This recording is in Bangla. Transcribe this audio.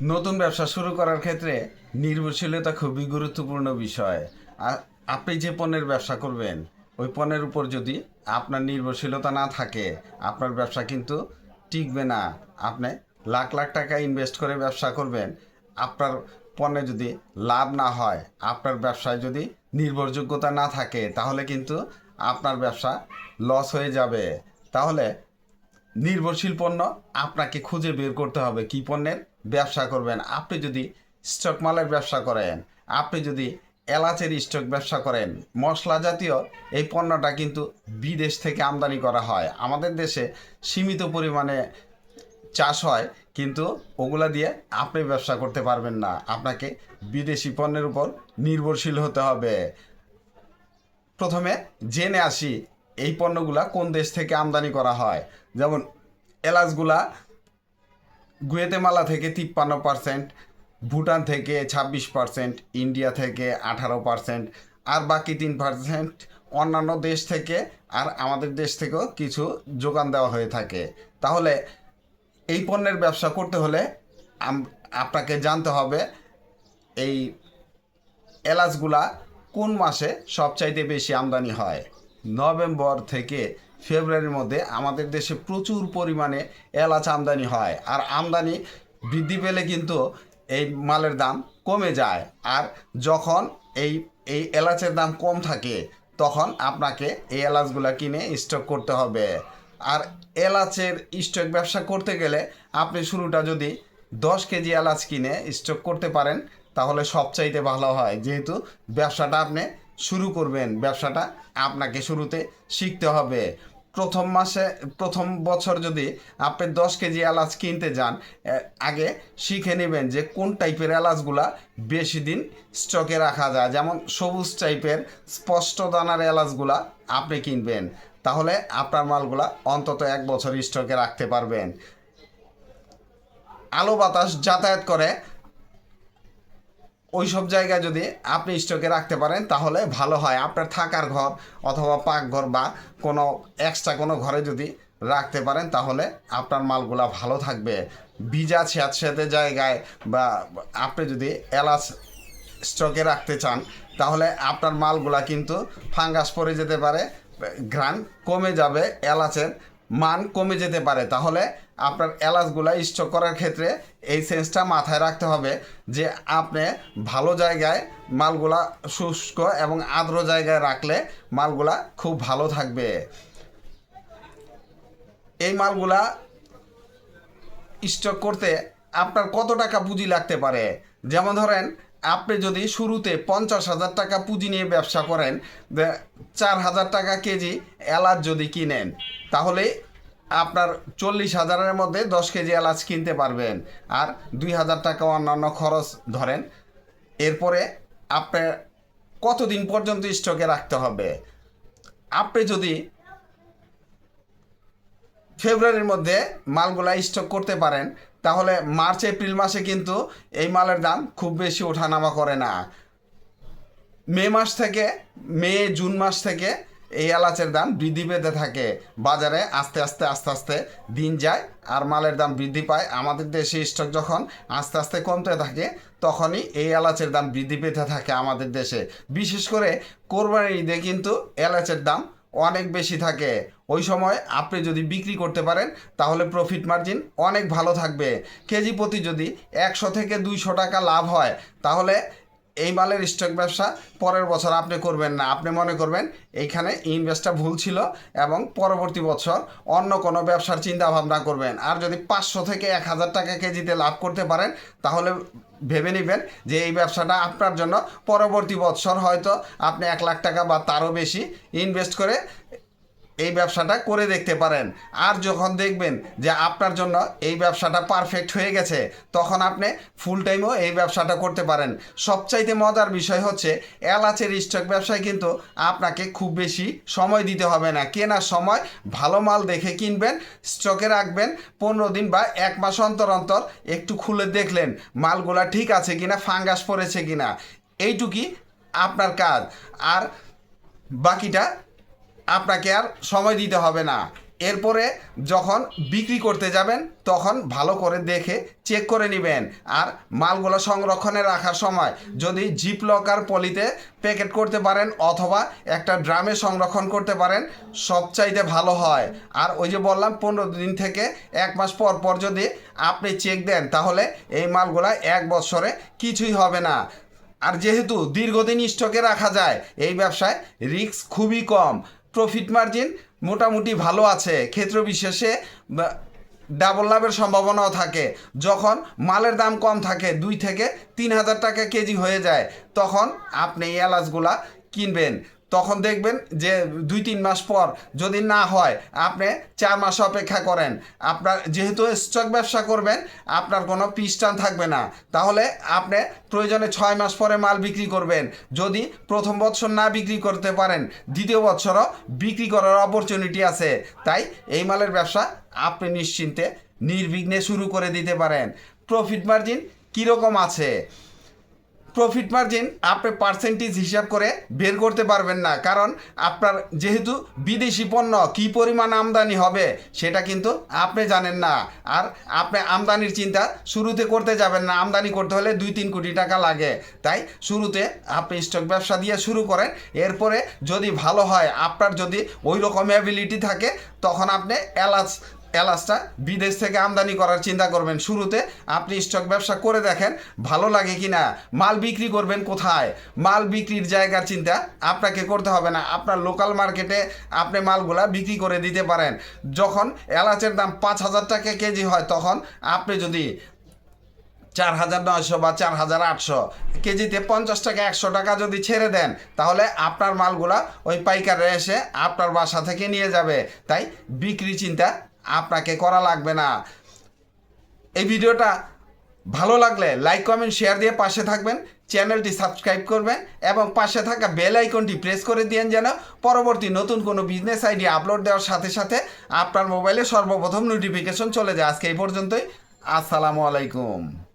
নতুন ব্যবসা শুরু করার ক্ষেত্রে নির্ভরশীলতা খুবই গুরুত্বপূর্ণ বিষয়। আপনি যে পণ্যের ব্যবসা করবেন, ওই পণ্যের উপর যদি আপনার নির্ভরশীলতা না থাকে, আপনার ব্যবসা কিন্তু টিকবে না। আপনি লাখ লাখ টাকা ইনভেস্ট করে ব্যবসা করবেন, আপনার পণ্যে যদি লাভ না হয়, আপনার ব্যবসায় যদি নির্ভরযোগ্যতা না থাকে, তাহলে কিন্তু আপনার ব্যবসা লস হয়ে যাবে। তাহলে নির্ভরশীল পণ্য আপনাকে খুঁজে বের করতে হবে, কি পণ্যের? ব্যবসা করবেন। আপনি যদি স্টক মালের ব্যবসা করেন, আপনি যদি এলাচের স্টক ব্যবসা করেন, মশলা জাতীয় এই পণ্যটা কিন্তু বিদেশ থেকে আমদানি করা হয়। আমাদের দেশে সীমিত পরিমাণে চাষ হয়, কিন্তু ওগুলা দিয়ে আপনি ব্যবসা করতে পারবেন না। আপনাকে বিদেশি পণ্যের উপর নির্ভরশীল হতে হবে। প্রথমে জেনে আসি এই পণ্যগুলা কোন দেশ থেকে আমদানি করা হয়। যেমন এলাচগুলা গুয়েতেমালা থেকে তিপ্পান্ন পার্সেন্ট ভুটান থেকে ছাব্বিশ পার্সেন্ট ইন্ডিয়া থেকে আঠারো পার্সেন্ট আর বাকি তিন পার্সেন্ট অন্যান্য দেশ থেকে আর আমাদের দেশ থেকেও কিছু যোগান দেওয়া হয়ে থাকে। তাহলে এই পণ্যের ব্যবসা করতে হলে আপনাকে জানতে হবে এই এলাচগুলা কোন মাসে সবচাইতে বেশি আমদানি হয়? নভেম্বর থেকে ফেব্রুয়ারির মধ্যে আমাদের দেশে প্রচুর পরিমাণে এলাচ আমদানি হয়। আর আমদানি বৃদ্ধি পেলে কিন্তু এই মালের দাম কমে যায়। আর যখন এই এই এলাচের দাম কম থাকে, তখন আপনাকে এই এলাচগুলো কিনে স্টক করতে হবে। আর এলাচের স্টক ব্যবসা করতে গেলে আপনি শুরুটা যদি দশ কেজি এলাচ কিনে স্টক করতে পারেন, তাহলে সবচাইতে ভালো হয়। যেহেতু ব্যবসাটা আপনি শুরু করবেন ব্যবসাটা। আপনাকে শুরুতে শিখতে হবে। প্রথম মাসে, প্রথম বছর যদি আপনি দশ কেজি এলাচ কিনতে যান আগে শিখে নেবেন যে কোন টাইপের এলাচগুলা বেশি দিন স্টকে রাখা যায়। যেমন সবুজ টাইপের স্পষ্ট দানার এলাচগুলা আপনি কিনবেন। তাহলে আপনার মালগুলা অন্তত এক বছর স্টকে রাখতে পারবেন। আলো বাতাস যাতায়াত করে ওই সব জায়গায় যদি আপনি স্টকে রাখতে পারেন, তাহলে ভালো হয়। আপনার থাকার ঘর অথবা পাকঘর বা কোনো এক্সট্রা কোনো ঘরে যদি রাখতে পারেন, তাহলে আপনার মালগুলা ভালো থাকবে। ভিজা স্যাঁতস্যাঁতে জায়গায় বা আপনি যদি এলাচ স্টকে রাখতে চান, তাহলে আপনার মালগুলা কিন্তু ফাঙ্গাস পড়ে যেতে পারে ঘ্রাণ কমে যাবে, এলাচের মান কমে যেতে পারে। তাহলে আপনার এলাচগুলা স্টক করার ক্ষেত্রে এই সেন্সটা মাথায় রাখতে হবে যে আপনি ভালো জায়গায় মালগুলা শুষ্ক এবং আর্দ্র জায়গায় রাখলে মালগুলা খুব ভালো থাকবে। এই মালগুলা স্টক করতে আপনার কত টাকা পুঁজি লাগতে পারে? যেমন ধরেন আপনি যদি শুরুতে পঞ্চাশ হাজার টাকা পুঁজি নিয়ে ব্যবসা করেন চার হাজার টাকা কেজি এলাচ যদি কিনেন, তাহলে আপনার চল্লিশ হাজারের মধ্যে দশ কেজি এলাচ কিনতে পারবেন। আর দুই হাজার টাকা অন্যান্য খরচ ধরেন, এরপরে আপনার কতদিন পর্যন্ত স্টকে রাখতে হবে? আপনি যদি ফেব্রুয়ারির মধ্যে মালগুলা স্টক করতে পারেন তাহলে মার্চ, এপ্রিল মাসে কিন্তু এই মালের দাম খুব বেশি ওঠানামা করে না। মে মাস থেকে, মে, জুন মাস থেকে এই এলাচের দাম বৃদ্ধি পেতে থাকে। বাজারে আস্তে আস্তে আস্তে আস্তে দিন যায় আর মালের দাম বৃদ্ধি পায়। আমাদের দেশে স্টক যখন আস্তে আস্তে কমতে থাকে, তখনই এই এলাচের দাম বৃদ্ধি পেতে থাকে আমাদের দেশে। বিশেষ করে কোরবানির ঈদে কিন্তু এলাচের দাম অনেক বেশি থাকে। ওই সময় আপনি যদি বিক্রি করতে পারেন, তাহলে প্রফিট মার্জিন অনেক ভালো থাকবে। কেজি প্রতি যদি একশো থেকে দুইশো টাকা লাভ হয়, তাহলে এই মালের স্টক ব্যবসা পরের বছর আপনি করবেন না। আপনি মনে করবেন এইখানে ইনভেস্টটা ভুল ছিল এবং পরবর্তী বছর অন্য কোনো ব্যবসার চিন্তা ভাবনা করবেন। আর যদি পাঁচশো থেকে এক হাজার টাকা কেজিতে লাভ করতে পারেন, তাহলে ভেবে নেবেন যে এই ব্যবসাটা আপনার জন্য পরবর্তী বছর হয়তো আপনি এক লাখ টাকা বা তারও বেশি ইনভেস্ট করে এই ব্যবসাটা করে দেখতে পারেন। আর যখন দেখবেন যে আপনার জন্য এই ব্যবসাটা পারফেক্ট হয়ে গেছে, তখন আপনি ফুল টাইমও এই ব্যবসাটা করতে পারেন। সবচাইতে মজার বিষয় হচ্ছে, এলাচের স্টক ব্যবসায় কিন্তু আপনাকে খুব বেশি সময় দিতে হবে না। কেনার সময় ভালো মাল দেখে কিনবেন স্টকে রাখবেন, পনেরো দিন বা এক মাস অন্তর অন্তর একটু খুলে দেখলেন মালগুলা ঠিক আছে কিনা ফাঙ্গাস পড়েছে কিনা। এইটুকুই আপনার কাজ। আর বাকিটা আপনাকে আর সময় দিতে হবে না। এরপরে যখন বিক্রি করতে যাবেন, তখন ভালো করে দেখে চেক করে নেবেন আর মালগুলো সংরক্ষণে রাখার সময় যদি জিপ লকার পলিতে প্যাকেট করতে পারেন অথবা একটা ড্রামে সংরক্ষণ করতে পারেন, সবচাইতে ভালো হয়। আর ওই যে বললাম, পনেরো দিন থেকে এক মাস পর পর যদি আপনি চেক দেন, তাহলে এই মালগুলা এক বছরে কিছুই হবে না। আর যেহেতু দীর্ঘদিন স্টকে রাখা যায়, এই ব্যবসায় রিস্ক খুবই কম। প্রফিট মার্জিন মোটামুটি ভালো আছে। ক্ষেত্র বিশেষে ডাবল লাভের সম্ভাবনাও থাকে। যখন মালের দাম কম থাকে, দুই থেকে তিন হাজার টাকা কেজি হয়ে যায়, তখন আপনি এই এলাচগুলা কিনবেন। তখন দেখবেন যে দুই, তিন মাস পর যদি না হয়, আপনি চার মাস অপেক্ষা করেন। আপনার যেহেতু স্টক ব্যবসা করবেন, আপনার কোনো পিস্টান থাকবে না। তাহলে আপনি প্রয়োজনে ছয় মাস পরে মাল বিক্রি করবেন। যদি প্রথম বছর না বিক্রি করতে পারেন, দ্বিতীয় বছরও বিক্রি করার অপরচুনিটি আছে। তাই এই মালের ব্যবসা আপনি নিশ্চিন্তে, নির্বিঘ্নে শুরু করে দিতে পারেন। প্রফিট মার্জিন কীরকম আছে? প্রফিট মার্জিন আপনি পার্সেন্টেজ হিসাব করে বের করতে পারবেন না। কারণ আপনার যেহেতু বিদেশি পণ্য কী পরিমাণ আমদানি হবে সেটা কিন্তু আপনি জানেন না। আর আপনি আমদানির চিন্তা শুরুতে করতে যাবেন না। আমদানি করতে হলে দুই তিন কোটি টাকা লাগে। তাই শুরুতে আপনি স্টক ব্যবসা দিয়ে শুরু করেন। এরপরে যদি ভালো হয়, আপনার যদি ওই রকম অ্যাবিলিটি থাকে, তখন আপনি এলাচ এলাচটা বিদেশ থেকে আমদানি করার চিন্তা করবেন শুরুতে। আপনি স্টক ব্যবসা করে দেখেন, ভালো লাগে কি না মাল বিক্রি করবেন কোথায়, মাল বিক্রির জায়গার চিন্তা আপনাকে করতে হবে না। আপনার লোকাল মার্কেটে আপনি মালগুলা বিক্রি করে দিতে পারেন। যখন এলাচের দাম পাঁচ হাজার টাকা কেজি হয়, তখন আপনি যদি চার হাজার নয়শো বা চার হাজার আটশো কেজিতে পঞ্চাশ টাকা, একশো টাকা যদি ছেড়ে দেন, তাহলে আপনার মালগুলা ওই পাইকারে এসে আপনার বাসা থেকে নিয়ে যাবে। তাই বিক্রি চিন্তা আপনাকে করা লাগবে না। এই ভিডিওটা ভালো লাগলে লাইক, কমেন্ট, শেয়ার দিয়ে পাশে থাকবেন, চ্যানেলটি সাবস্ক্রাইব করবেন এবং পাশে থাকা বেল আইকনটি প্রেস করে দিন যেন পরবর্তী নতুন কোনো বিজনেস আইডি আপলোড দেওয়ার সাথে সাথে আপনার মোবাইলে সর্বপ্রথম নোটিফিকেশন চলে যায়। আজকে এই পর্যন্তই। আসসালামু আলাইকুম।